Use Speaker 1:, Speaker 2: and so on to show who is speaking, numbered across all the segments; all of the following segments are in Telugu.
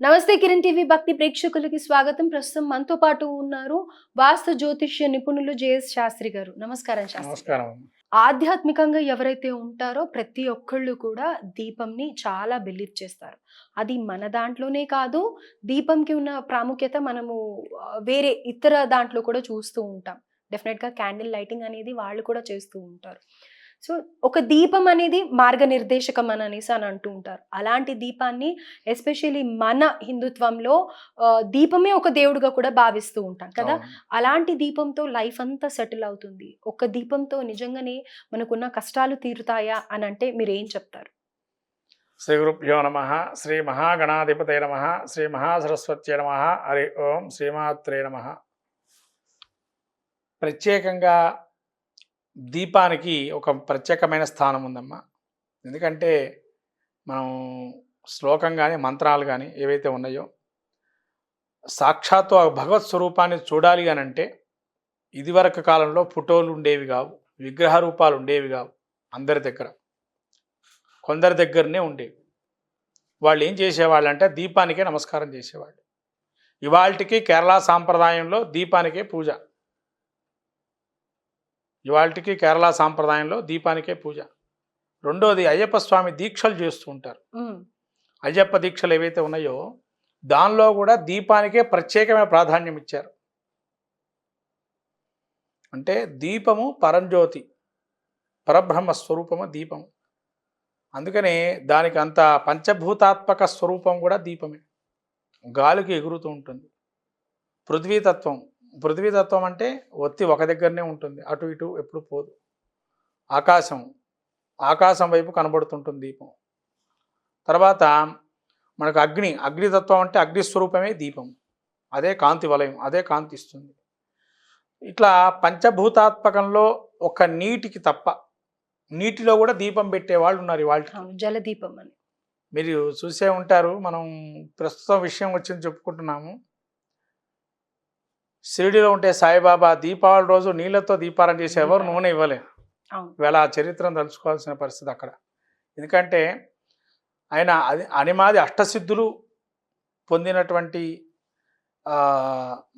Speaker 1: నమస్తే కిరణ్ టీవీ భక్తి ప్రేక్షకులకి స్వాగతం. ప్రస్తుతం మనతో పాటు ఉన్నారు వాస్తు జ్యోతిష్య నిపుణులు జేఎస్ శాస్త్రి గారు. నమస్కారం శాస్త్రి. ఆధ్యాత్మికంగా ఎవరైతే ఉంటారో ప్రతి ఒక్కళ్ళు కూడా దీపంని చాలా బిలీవ్ చేస్తారు. అది మన దాంట్లోనే కాదు దీపంకి ఉన్న ప్రాముఖ్యత మనము వేరే ఇతర దాంట్లో కూడా చూస్తూ ఉంటాం. డెఫినెట్గా క్యాండిల్ లైటింగ్ అనేది వాళ్ళు కూడా చేస్తూ ఉంటారు. సో ఒక దీపం అనేది మార్గనిర్దేశకం అని అనేసి అని అంటూ ఉంటారు. అలాంటి దీపాన్ని ఎస్పెషల్లీ మన హిందుత్వంలో దీపమే ఒక దేవుడిగా కూడా భావిస్తూ ఉంటాం కదా. అలాంటి దీపంతో లైఫ్ అంతా సెటిల్ అవుతుంది. ఒక దీపంతో నిజంగానే మనకున్న కష్టాలు తీరుతాయా అని అంటే మీరు ఏం చెప్తారు?
Speaker 2: శ్రీ గురుభ్యో నమ శ్రీ మహాగణాధిపతే నమ శ్రీ మహాసరస్వత్యే నమ హరి ఓం శ్రీమాత్రే నమ. ప్రత్యేకంగా దీపానికి ఒక ప్రత్యేకమైన స్థానం ఉందమ్మా. ఎందుకంటే మనం శ్లోకం కానీ మంత్రాలు కానీ ఏవైతే ఉన్నాయో సాక్షాత్తు ఆ భగవత్ స్వరూపాన్ని చూడాలి అని అంటే ఇదివరకు కాలంలో ఫోటోలు ఉండేవి కావు విగ్రహ రూపాలు ఉండేవి కావు అందరి దగ్గర. కొందరి దగ్గరనే ఉండేవి. వాళ్ళు ఏం చేసేవాళ్ళు అంటే దీపానికే నమస్కారం చేసేవాళ్ళు. ఇవాళకి కేరళ సాంప్రదాయంలో దీపానికే పూజ. ఇవాళకి కేరళ సాంప్రదాయంలో దీపానికే పూజ. రెండోది అయ్యప్ప స్వామి దీక్షలు చేస్తూ ఉంటారు. అయ్యప్ప దీక్షలు ఏవైతే ఉన్నాయో దానిలో కూడా దీపానికే ప్రత్యేకమైన ప్రాధాన్యం ఇచ్చారు. అంటే దీపము పరంజ్యోతి పరబ్రహ్మ స్వరూపము దీపము. అందుకనే దానికి అంత పంచభూతాత్మక స్వరూపం కూడా దీపమే. గాలికి ఎగురుతూ ఉంటుంది. పృథ్వీతత్వం పృథ్వీతత్వం అంటే ఒత్తి ఒక దగ్గరనే ఉంటుంది అటు ఇటు ఎప్పుడు పోదు. ఆకాశం ఆకాశం వైపు కనబడుతుంటుంది దీపం. తర్వాత మనకు అగ్ని అగ్నితత్వం అంటే అగ్ని స్వరూపమే దీపం. అదే కాంతి వలయం అదే కాంతి ఇస్తుంది. ఇట్లా పంచభూతాత్మకంలో ఒక నీటికి తప్ప నీటిలో కూడా దీపం పెట్టే వాళ్ళు ఉన్నారు ఇవాళ
Speaker 1: జలదీపం అని.
Speaker 2: మీరు చూసే ఉంటారు మనం ప్రస్తుతం విషయం వచ్చింది చెప్పుకుంటున్నాము. షిరిడిలో ఉంటే సాయిబాబా దీపావళి రోజు నీళ్ళతో దీపారం చేసి ఎవరు నూనె ఇవ్వలేరు
Speaker 1: అవును.
Speaker 2: ఇవాళ ఆ చరిత్రను తలుచుకోవాల్సిన పరిస్థితి అక్కడ. ఎందుకంటే ఆయన అది అనిమాది అష్టసిద్ధులు పొందినటువంటి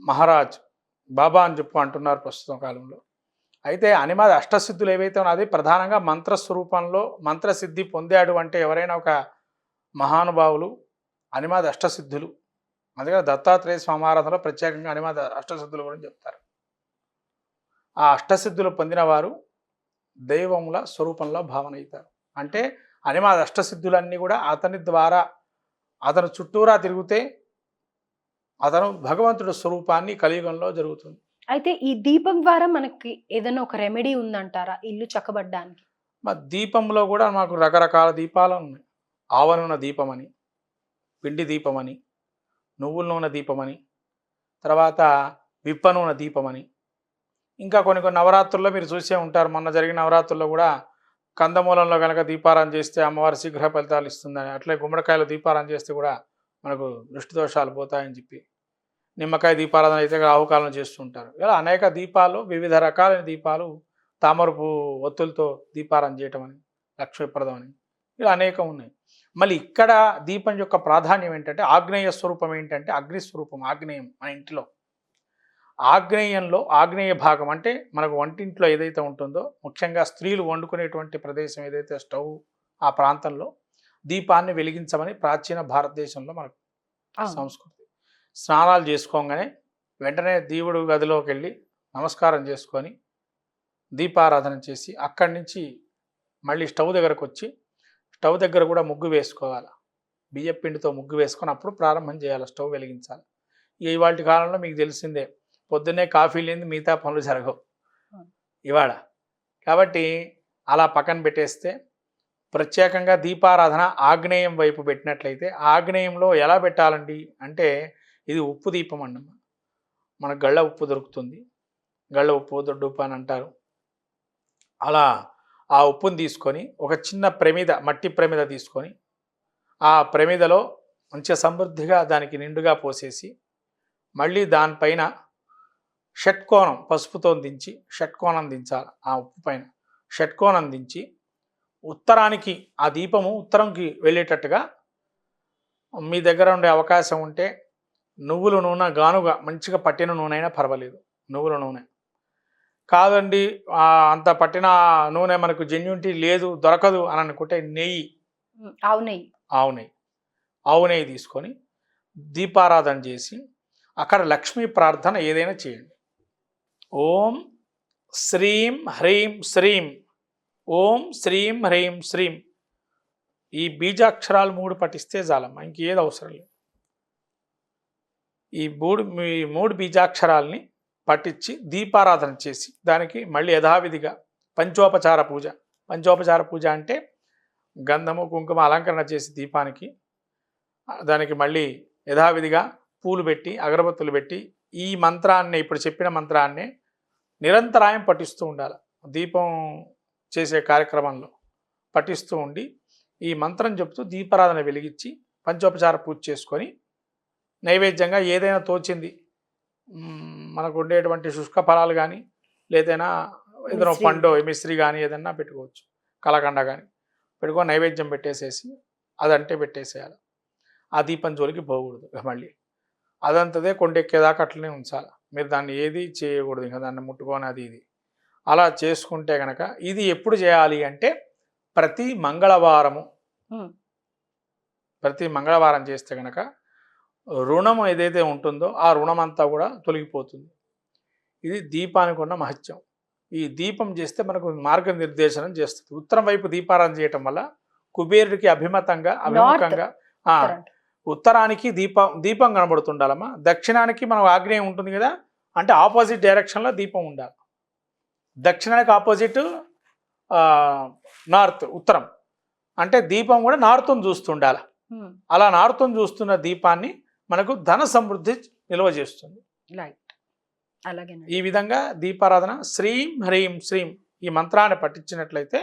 Speaker 2: మహారాజ్ బాబా అని చెప్పు అంటున్నారు ప్రస్తుతం కాలంలో. అయితే అనిమాది అష్టసిద్ధులు ఏవైతే ఉన్నాయో అది ప్రధానంగా మంత్రస్వరూపంలో మంత్రసిద్ధి పొందాడు అంటే ఎవరైనా ఒక మహానుభావులు అనిమాది అష్టసిద్ధులు అందుకని దత్తాత్రేయ స్వామారాధనలో ప్రత్యేకంగా అనిమాది అష్టసిద్ధుల గురించి చెప్తారు. ఆ అష్టసిద్ధులు పొందిన వారు దైవముల స్వరూపంలో భావన అవుతారు. అంటే అనిమాద అష్టసిద్ధులన్నీ కూడా అతని ద్వారా అతను చుట్టూరా తిరిగితే అతను భగవంతుడి స్వరూపాన్ని కలియుగంలో జరుగుతుంది.
Speaker 1: అయితే ఈ దీపం ద్వారా మనకి ఏదైనా ఒక రెమెడీ ఉందంటారా ఇల్లు చక్కబడ్డానికి?
Speaker 2: మా దీపంలో కూడా మాకు రకరకాల దీపాలు ఉన్నాయి. ఆవ నూనె దీపమని పిండి దీపమని నువ్వుల నూనె దీపమని తర్వాత విప్ప నూనె దీపమని. ఇంకా కొన్ని కొన్ని నవరాత్రుల్లో మీరు చూసే ఉంటారు. మొన్న జరిగిన నవరాత్రుల్లో కూడా కందమూలంలో కనుక దీపారం చేస్తే అమ్మవారి శీఘ్ర ఫలితాలు ఇస్తుందని అట్లే గుమ్మడికాయలు దీపారం చేస్తే కూడా మనకు దృష్టి దోషాలు పోతాయని చెప్పి నిమ్మకాయ దీపారాధన అయితే ఆవుకాలను చేస్తుంటారు ఇలా అనేక దీపాలు వివిధ రకాలైన దీపాలు తామరపు ఒత్తులతో దీపారాధన చేయటం అని లక్ష్మీప్రదం అని ఇలా అనేకం ఉన్నాయి. మళ్ళీ ఇక్కడ దీపం యొక్క ప్రాధాన్యం ఏంటంటే ఆగ్నేయ స్వరూపం ఏంటంటే అగ్ని స్వరూపం ఆగ్నేయం మన ఇంటిలో ఆగ్నేయంలో ఆగ్నేయ భాగం అంటే మనకు వంటింట్లో ఏదైతే ఉంటుందో ముఖ్యంగా స్త్రీలు వండుకునేటువంటి ప్రదేశం ఏదైతే స్టవ్ ఆ ప్రాంతంలో దీపాన్ని వెలిగించమని ప్రాచీన భారతదేశంలో మనకు. సంస్కృతి స్నానాలు చేసుకోగానే వెంటనే దేవుడు గదిలోకి వెళ్ళి నమస్కారం చేసుకొని దీపారాధన చేసి అక్కడి నుంచి మళ్ళీ స్టవ్ దగ్గరకు వచ్చి స్టవ్ దగ్గర కూడా ముగ్గు వేసుకోవాలి? బియ్యం పిండితో ముగ్గు వేసుకొని అప్పుడు ప్రారంభం చేయాలి? స్టవ్ వెలిగించాలి. ఇక ఇవాళ కాలంలో మీకు తెలిసిందే పొద్దున్నే కాఫీ లేని మిగతా పనులు జరగవు. ఇవాళ. కాబట్టి అలా పక్కన పెట్టేస్తే ప్రత్యేకంగా దీపారాధన ఆగ్నేయం వైపు పెట్టినట్లయితే ఆగ్నేయంలో ఎలా పెట్టాలండి? అంటే ఇది ఉప్పు దీపం అండి మన గళ్ళ ఉప్పు దొరుకుతుంది. గళ్ళ ఉప్పు దొడ్డుప్పు అని అంటారు. అలా ఆ ఉప్పుని తీసుకొని ఒక చిన్న ప్రమిద మట్టి ప్రమిద తీసుకొని ఆ ప్రమిదలో మంచిగా సమృద్ధిగా దానికి నిండుగా పోసేసి మళ్ళీ దానిపైన షట్కోణం పసుపుతో దించి షట్కోణం దించాలి ఆ ఉప్పు పైన. షట్కోణం దించి ఉత్తరానికి ఆ దీపము ఉత్తరంకి వెళ్ళేటట్టుగా మీ దగ్గర ఉండే అవకాశం ఉంటే నువ్వుల నూనె గానుగా మంచిగా పట్టిన నూనె అయినా పర్వాలేదు. నువ్వుల నూనె. కాదండి అంత పట్టిన నూనె మనకు జెన్యూనిటీ లేదు దొరకదు అని అనుకుంటే నెయ్యి.
Speaker 1: ఆవు నెయ్యి.
Speaker 2: ఆవు నెయ్యి. ఆవు నెయ్యి తీసుకొని దీపారాధన చేసి అక్కడ లక్ష్మీ ప్రార్థన ఏదైనా చేయండి. ఓం శ్రీం హ్రీం శ్రీం. ఓం శ్రీం హ్రీం శ్రీం. ఈ బీజాక్షరాలు మూడు పఠిస్తే చాలమ్మా ఇంకేది అవసరం లేదు. ఈ మూడు మీ మూడు బీజాక్షరాల్ని పట్టించి దీపారాధన చేసి దానికి మళ్ళీ యథావిధిగా పంచోపచార పూజ. పంచోపచార పూజ అంటే గంధము కుంకుమ అలంకరణ చేసి దీపానికి దానికి మళ్ళీ యథావిధిగా పూలు పెట్టి అగరబత్తులు పెట్టి ఈ మంత్రాన్ని ఇప్పుడు చెప్పిన మంత్రాన్ని నిరంతరాయం పఠిస్తూ ఉండాలి. దీపం చేసే కార్యక్రమంలో పఠిస్తూ ఉండి ఈ మంత్రం చెప్తూ దీపారాధన వెలిగించి పంచోపచార పూజ చేసుకొని నైవేద్యంగా ఏదైనా తోచింది మనకు ఉండేటువంటి శుష్క ఫలాలు కానీ లేదైనా ఏదైనా. పండు మిశ్రీ కానీ ఏదైనా పెట్టుకోవచ్చు. కలకండ కానీ పెట్టుకొని నైవేద్యం పెట్టేసేసి అదంటే పెట్టేసేయాలి. ఆ దీపం జోలికి పోకూడదు ఇక మళ్ళీ. అదంతదే కొండెక్కేదాకా అట్లనే ఉంచాలి. మీరు దాన్ని ఏది చేయకూడదు ఇంకా దాన్ని ముట్టుకొని అది ఇది. అలా చేసుకుంటే కనుక ఇది ఎప్పుడు చేయాలి అంటే ప్రతి మంగళవారము. ప్రతి మంగళవారం చేస్తే కనుక రుణం ఏదైతే ఉంటుందో ఆ రుణం అంతా కూడా తొలగిపోతుంది. ఇది దీపానికి ఉన్న మహత్యం. ఈ దీపం చేస్తే మనకు మార్గనిర్దేశనం చేస్తుంది. ఉత్తరం వైపు దీపారాధన చేయటం వల్ల కుబేరుడికి అభిమతంగా అభిముఖంగా. ఉత్తరానికి దీపం దీపం కనబడుతుండాలమ్మా. దక్షిణానికి మనం ఆగ్నేయం ఉంటుంది కదా అంటే ఆపోజిట్ డైరెక్షన్లో దీపం ఉండాలి. దక్షిణానికి ఆపోజిట్ నార్త్ ఉత్తరం. అంటే దీపం కూడా నార్త్ను చూస్తుండాలి.
Speaker 1: ఉమ్,
Speaker 2: అలా నార్త్ను చూస్తున్న దీపాన్ని మనకు ధన సమృద్ధి నిల్వ చేస్తుంది. ఈ విధంగా దీపారాధన శ్రీం హ్రీం శ్రీం ఈ మంత్రాన్ని పఠించినట్లయితే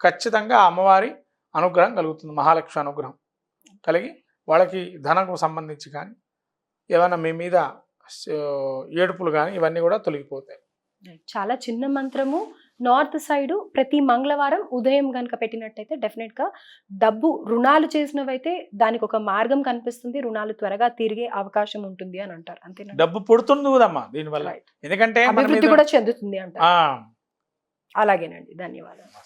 Speaker 2: ఖచ్చితంగా అమ్మవారి అనుగ్రహం కలుగుతుంది మహాలక్ష్మి అనుగ్రహం కలిగి వాళ్ళకి ధనకు సంబంధించి కానీ ఏమైనా మీ మీద ఏడుపులు కానీ ఇవన్నీ కూడా తొలగిపోతాయి.
Speaker 1: చాలా చిన్న మంత్రము నార్త్ సైడ్ ప్రతి మంగళవారం ఉదయం కనుక పెట్టినట్టయితే డెఫినెట్గా డబ్బు రుణాలు చేసినవైతే దానికి ఒక మార్గం కనిపిస్తుంది. రుణాలు త్వరగా తిరిగే అవకాశం ఉంటుంది అని అంటారు. అంతేనా
Speaker 2: డబ్బు పుడుతుంది కదమ్మా దీనివల్ల. ఎందుకంటే
Speaker 1: అభివృద్ధి కూడా చెందుతుంది అంటారు. అలాగేనండి. ధన్యవాదాలు.